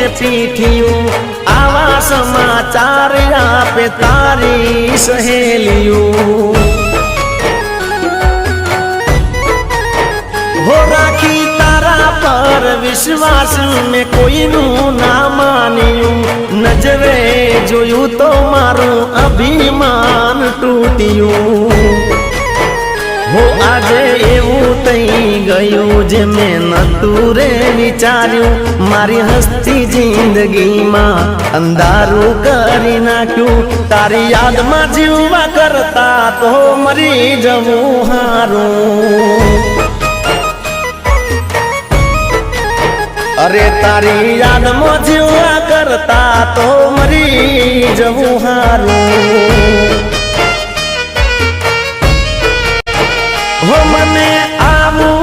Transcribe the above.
છે પીઠિયું, આવા સમાચાર આપે તારી સહેલિયું. હો રાખી તારા પર વિશ્વાસ, મેં કોઈનું ના માન્યું. નજરે જોયું તો મારું અભિમાન તૂટ્યું. હો આજે એવું થઈ ગયું જે મેં નતું રે વિચાર્યું. મારી હસ્તી જિંદગીમાં અંધારું કરી નાખ્યું. તારી યાદમાં જીવવા કરતા તો મરી જવું હારું. અરે તારી યાદમાં જીવવા કરતા તો મરી જવું હારું. હો મને આવું